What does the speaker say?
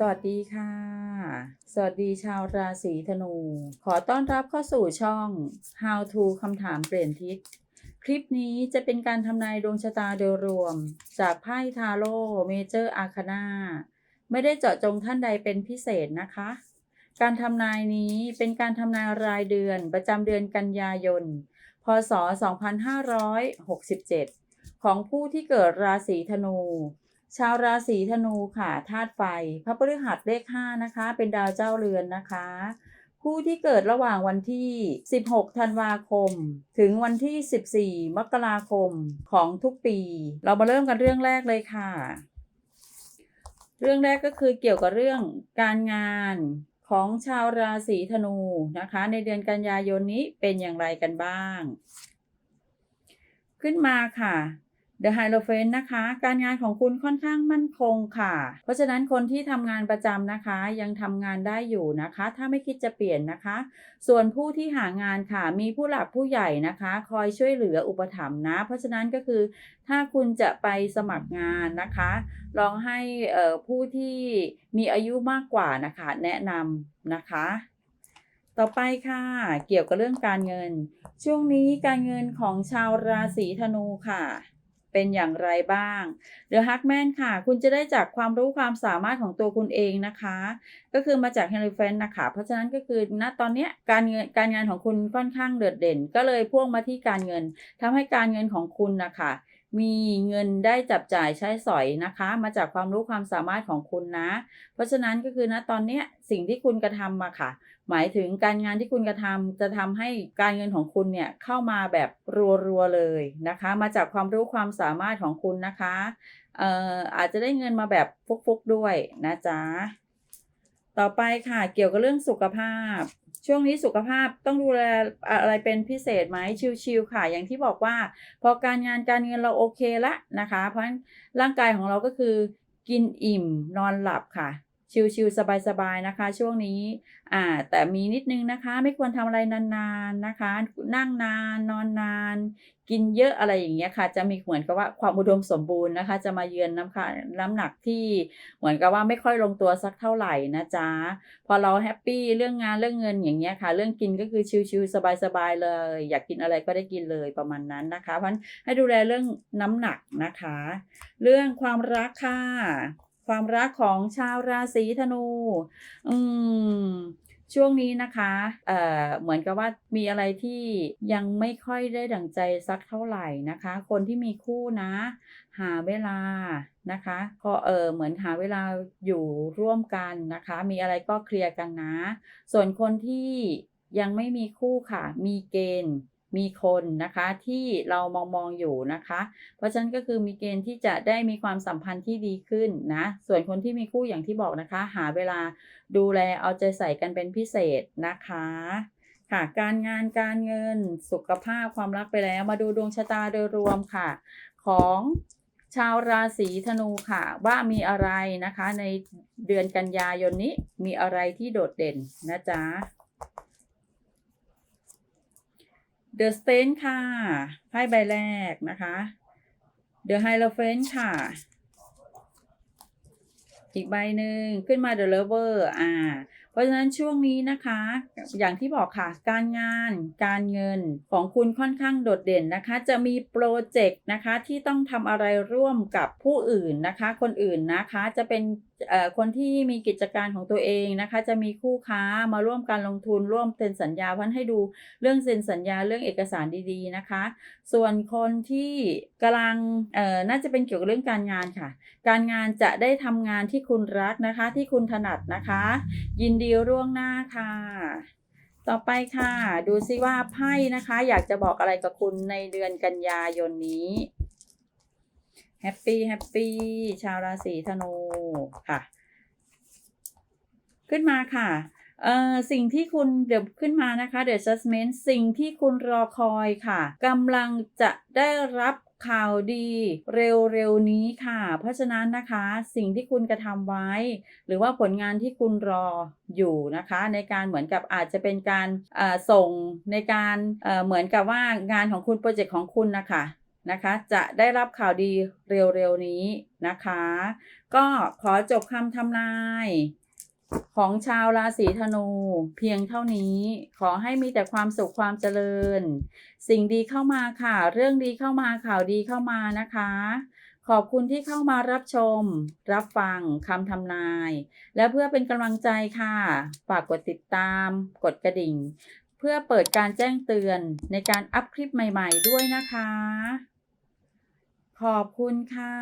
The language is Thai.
สวัสดีค่ะ สวัสดีชาวราศีธนู ขอต้อนรับเข้าสู่ช่อง How to คำถามเปลี่ยนทิศ คลิปนี้จะเป็นการทำนายดวงชะตาโดยรวม จากไพ่ทาโร่เมเจอร์อาคานาไม่ได้เจาะจงท่านใดเป็นพิเศษนะคะ การทำนายนี้เป็นการทำนายรายเดือนประจำเดือนกันยายน พศ 2567 ของผู้ที่เกิดราศีธนู ชาวราศีธนูค่ะธาตุไฟ พระพฤหัสเลข5นะคะ เป็นดาวเจ้าเรือนนะคะ ผู้ที่เกิดระหว่างวันที่ 16 ธันวาคม ถึงวันที่ 14 มกราคมของทุกปี เรามาเริ่มกันเรื่องแรกเลยค่ะ เรื่องแรกก็คือเกี่ยวกับเรื่องการงานของชาวราศีธนูนะคะ ในเดือนกันยายนนี้เป็นอย่างไรกันบ้าง ขึ้นมาค่ะ The h i e r o p h a n นะคะ การงานของคุณค่อนข้างมั่นคงค่ะ เพราะฉะนั้นคนที่ทำงานประจำนะคะยังทำงานได้อยู่นะคะ ถ้าไม่คิดจะเปลี่ยนนะคะ ส่วนผู้ที่หางานค่ะ มีผู้หลักผู้ใหญ่นะคะ คอยช่วยเหลืออุปถัมภ์นะ เพราะฉะนั้นก็คือ ถ้าคุณจะไปสมัครงานนะคะ ลองให้ผู้ที่มีอายุมากกว่านะคะ แนะนำนะคะต่อไปค่ะ เกี่ยวกับเรื่องการเงิน ช่วงนี้การเงินของชาวราศีธนูค่ะ เป็นอย่างไรบ้างเดอะฮักแมนค่ะ คุณจะได้จากความรู้ความสามารถของตัวคุณเองนะคะ ก็คือมาจากเฮลิเฟนนะคะ เพราะฉะนั้นก็คือณตอนนี้การเงินการงานของคุณค่อนข้างเดือดเด่น ก็เลยพ่วงมาที่การเงินทำให้การเงินของคุณนะคะ มีเงินได้จับจ่ายใช้สอยนะคะ มาจากความรู้ความสามารถของคุณนะ เพราะฉะนั้นก็คือณตอนเนี้ยสิ่งที่คุณกระทำมาค่ะ หมายถึงการงานที่คุณกระทำจะทำให้การเงินของคุณเนี่ยเข้ามาแบบรัวๆเลยนะคะ มาจากความรู้ความสามารถของคุณนะคะเอ่ออาจจะได้เงินมาแบบฟุกๆด้วยนะจ๊ะต่อไปค่ะเกี่ยวกับเรื่องสุขภาพ ช่วงนี้สุขภาพต้องดูแลอะไรเป็นพิเศษไหมชิวๆค่ะ อย่างที่บอกว่า พอการงานการเงินเราโอเคละนะคะ เพราะฉะนั้นร่างกายของเราก็คือกินอิ่มนอนหลับค่ะ ชิวๆสบายๆนะคะ ช่วงนี้อ่าแต่มีนิดนึงนะคะ ไม่ควรทำอะไรนานๆนะคะ นั่งนานนอนนาน กินเยอะอะไรอย่างเงี้ยค่ะ จะมีเหมือนกับว่าความอุดมสมบูรณ์นะคะ จะมาเยือนน้ำค่ะน้ำหนักที่เหมือนกับว่าไม่ค่อยลงตัวสักเท่าไหร่นะจ๊ะพอเราแฮปปี้เรื่องงานเรื่องเงินอย่างเงี้ยค่ะ เรื่องกินก็คือชิวๆสบายๆเลย อยากกินอะไรก็ได้กินเลยประมาณนั้นนะคะ เพราะฉะนั้นให้ดูแลเรื่องน้ำหนักนะคะ เรื่องความรักค่ะ ความรักของชาวราศีธนู อืม ช่วงนี้นะคะ เอ่อ เหมือนกับว่ามีอะไรที่ยังไม่ค่อยได้ดั่งใจสักเท่าไหร่นะคะ คนที่มีคู่นะ หาเวลานะคะก็เออเหมือนหาเวลาอยู่ร่วมกันนะคะ มีอะไรก็เคลียร์กันนะ ส่วนคนที่ยังไม่มีคู่ค่ะ มีเกณฑ์ มีคนนะคะที่เรามองมองอยู่นะคะ เพราะฉะนั้นก็คือมีเกณฑ์ที่จะได้มีความสัมพันธ์ที่ดีขึ้นนะ ส่วนคนที่มีคู่อย่างที่บอกนะคะ หาเวลาดูแลเอาใจใส่กันเป็นพิเศษนะคะค่ะการงานการเงินสุขภาพความรักไปแล้ว มาดูดวงชะตาโดยรวมค่ะ ของชาวราศีธนูค่ะ ว่ามีอะไรนะคะ ในเดือนกันยายนนี้มีอะไรที่โดดเด่นนะจ๊ะ The s t a n ค่ะ ไพ่ใบแรกนะคะ The Hierophant ค่ะ อีกใบหนึ่งขึ้นมา The Lover อ่า เพราะฉะนั้นช่วงนี้นะคะ อย่างที่บอกค่ะ การงานการเงินของคุณค่อนข้างโดดเด่นนะคะ จะมีโปรเจกต์นะคะที่ต้องทำอะไรร่วมกับผู้อื่นนะคะ คนอื่นนะคะจะเป็น คนที่มีกิจการของตัวเองนะคะ จะมีคู่ค้ามาร่วมการลงทุนร่วมเซ็นสัญญาพันให้ดูเรื่องเซ็นสัญญาเรื่องเอกสารดีๆนะคะ ส่วนคนที่กำลังเอ่อน่าจะเป็นเกี่ยวกับเรื่องการงานค่ะ การงานจะได้ทำงานที่คุณรักนะคะ ที่คุณถนัดนะคะ ยินดีร่วงหน้าค่ะ ต่อไปค่ะ ดูซิว่าไพ่นะคะ อยากจะบอกอะไรกับคุณในเดือนกันยายนนี้ แฮปปี้แฮปปี้ชาวราศีธนูค่ะ ขึ้นมาค่ะเอ่อสิ่งที่คุณเดี๋ยวขึ้นมานะคะ The Judgment สิ่งที่คุณรอคอยค่ะกำลังจะได้รับข่าวดีเร็วๆนี้ค่ะ เพราะฉะนั้นนะคะสิ่งที่คุณกระทำไว้ หรือว่าผลงานที่คุณรออยู่นะคะ ในการเหมือนกับอาจจะเป็นการอ่อส่งในการเอ่อเหมือนกับว่างานของคุณโปรเจกต์ของคุณนะคะ นะคะ จะได้รับข่าวดีเร็วๆนี้นะคะ ก็ขอจบคำทำนายของชาวราศีธนู เพียงเท่านี้ขอให้มีแต่ความสุขความเจริญ สิ่งดีเข้ามาค่ะ เรื่องดีเข้ามาข่าวดีเข้ามานะคะ ขอบคุณที่เข้ามารับชม รับฟังคำทำนาย และเพื่อเป็นกำลังใจค่ะ ฝากกดติดตาม กดกระดิ่ง เพื่อเปิดการแจ้งเตือนในการอัพคลิปใหม่ ๆ ด้วยนะคะ ขอบคุณค่ะ